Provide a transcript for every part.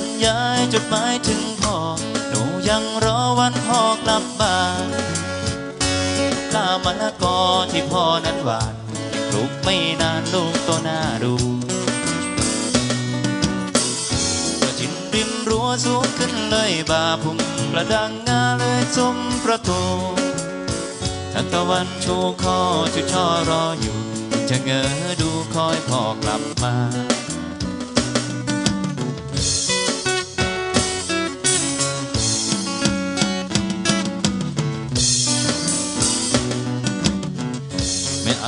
ญญายจดหมายถึงพ่อ หนูยังรอวันพ่อกลับบ้านลามะละกอที่พ่อนั้นหวานปลูกไม่นานลูกโตหน้าดูกระจินริมรั้วสูงขึ้นเลยบาพุ่มกระดังงาเลยซุ้มประตูทานตะวันชูคอจุช่อรออยู่ จะเงอดูคอยพ่อกลับมา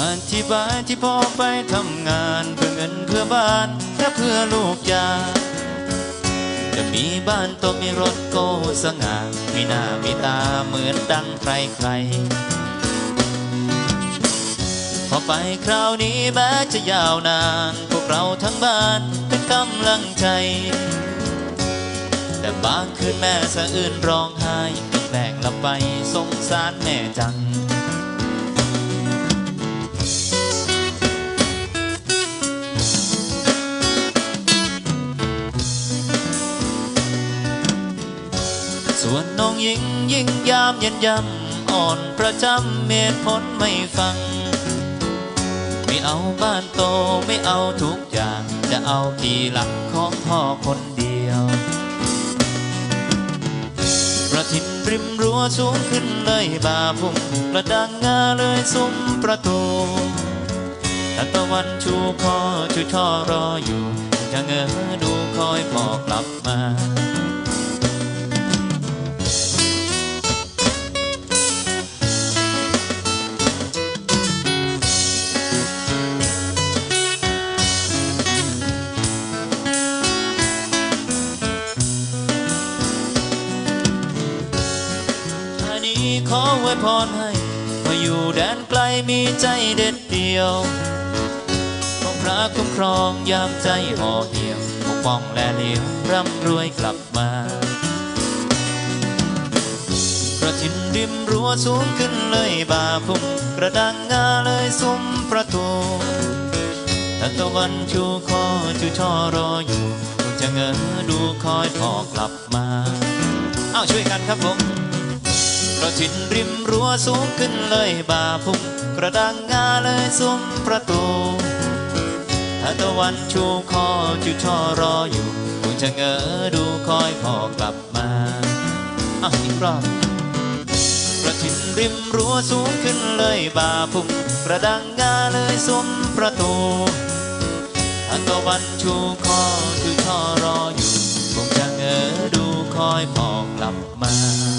อธิบายที่พ่อไปทำงานเพื่อเงินเพื่อบ้านและเพื่อลูกยา จะมีบ้านโตมีรถโกสง่ามีหน้ามีตาเหมือนดังใครใครพอไปคราวนี้แม้จะยาวนาน พวกเราทั้งบ้านเป็นกำลังใจ แต่บางคืนแม่สะอื้นร้องไห้แกล้งลับไปสงสารแม่จัง ส่วนน้องหญิงยิงยามเย็นยำอ่อนประจำเมตผลไม่ฟัง ไม่เอาบ้านโตไม่เอาทุกอย่าง จะเอาที่หลักของพ่อคนเดียวประทินริมรั้วสูงขึ้นเลยบาพุ่งกระดังงาเลยซุ้มประตูทันตะวันชูคอชูช่อรออยู่จะเงอดูคอยพ่อกลับมา มีขอไว้พรให้มาอยู่แดนไกลมีใจเด็ดเดียวขอพระคุ้มครองยามใจห่อเหี่ยวปกป้องและเลี้ยวร่ำรวยกลับมากระถินริมรั้วสูงขึ้นเลยบาพุ่มกระดังงาเลยซุ้มประตูทันตะวันชูคอชูช่อรออยู่จะเงอดูคอยพอกลับมาเอาช่วยกันครับผม กระถินริมรั้วสูงขึ้นเลยบาพุ่งกระดังงาเลยซุ้มประตูถ้าตะวันชูคอจูช่อรออยู่คงจะเงอดูคอยพ่อกลับมาอะอีกรอบกระถินริมรั้วสูงขึ้นเลยบาพุ่งกระดังงาเลยซุ้มประตูถ้าตะวันชูคอจูช่อรออยู่คงจะเงอดูคอยพ่อกลับมา